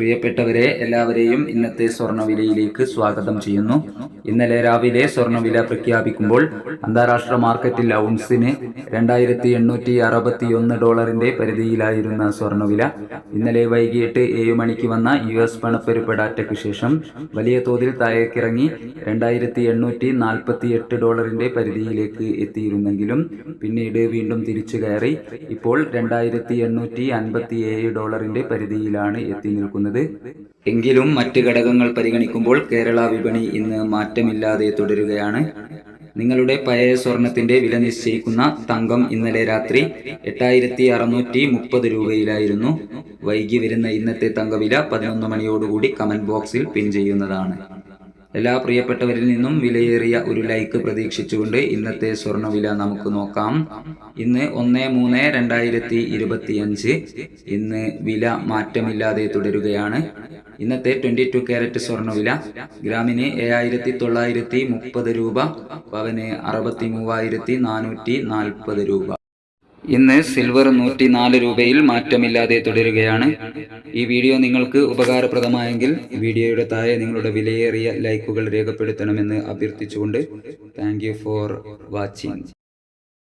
പ്രിയപ്പെട്ടവരെ എല്ലാവരെയും ഇന്നത്തെ സ്വർണവിലയിലേക്ക് സ്വാഗതം ചെയ്യുന്നു. ഇന്നലെ രാവിലെ സ്വർണവില പ്രഖ്യാപിക്കുമ്പോൾ അന്താരാഷ്ട്ര മാർക്കറ്റിൽ ഔൺസിന് രണ്ടായിരത്തി എണ്ണൂറ്റി അറുപത്തി ഒന്ന് ഡോളറിന്റെ പരിധിയിലായിരുന്ന സ്വർണവില ഇന്നലെ വൈകിട്ട് ഏഴ് മണിക്ക് വന്ന യു എസ് പണപ്പെരുപ്പടാറ്റയ്ക്ക് ശേഷം വലിയ തോതിൽ താഴേക്കിറങ്ങി രണ്ടായിരത്തി എണ്ണൂറ്റി നാൽപ്പത്തി എട്ട് ഡോളറിന്റെ പരിധിയിലേക്ക് എത്തിയിരുന്നെങ്കിലും പിന്നീട് വീണ്ടും തിരിച്ചു കയറി. ഇപ്പോൾ രണ്ടായിരത്തി എണ്ണൂറ്റി അൻപത്തി ഏഴ് ഡോളറിന്റെ പരിധിയിലാണ് എത്തി നിൽക്കുന്നത്. എങ്കിലും മറ്റ് ഘടകങ്ങൾ പരിഗണിക്കുമ്പോൾ കേരള വിപണി ഇന്ന് മാറ്റമില്ലാതെ തുടരുകയാണ്. നിങ്ങളുടെ പഴയ സ്വർണത്തിന്റെ വില നിശ്ചയിക്കുന്ന തങ്കം ഇന്നലെ രാത്രി എട്ടായിരത്തി അറുന്നൂറ്റി മുപ്പത് രൂപയിലായിരുന്നു. വൈകി വരുന്ന ഇന്നത്തെ തങ്കവില പതിനൊന്ന് മണിയോടുകൂടി കമന്റ് ബോക്സിൽ പിൻ ചെയ്യുന്നതാണ്. എല്ലാ പ്രിയപ്പെട്ടവരിൽ നിന്നും വിലയേറിയ ഒരു ലൈക്ക് പ്രതീക്ഷിച്ചുകൊണ്ട് ഇന്നത്തെ സ്വർണവില നമുക്ക് നോക്കാം. ഇന്ന് ഒന്ന് മൂന്ന് രണ്ടായിരത്തി ഇരുപത്തിയഞ്ച്. ഇന്ന് വില മാറ്റമില്ലാതെ തുടരുകയാണ്. ഇന്നത്തെ ട്വന്റി ടു ക്യാരറ്റ് സ്വർണവില ഗ്രാമിന് ഏഴായിരത്തി തൊള്ളായിരത്തി മുപ്പത് രൂപ പവന് അറുപത്തി മൂവായിരത്തി നാനൂറ്റി നാൽപ്പത് രൂപ. ഇന്ന് സിൽവർ നൂറ്റി നാല് രൂപയിൽ മാറ്റമില്ലാതെ തുടരുകയാണ്. ഈ വീഡിയോ നിങ്ങൾക്ക് ഉപകാരപ്രദമായെങ്കിൽ വീഡിയോയുടെ താഴെ നിങ്ങളുടെ വിലയേറിയ ലൈക്കുകൾ രേഖപ്പെടുത്തണമെന്ന് അഭ്യർത്ഥിച്ചുകൊണ്ട് താങ്ക് ഫോർ വാച്ചിങ്.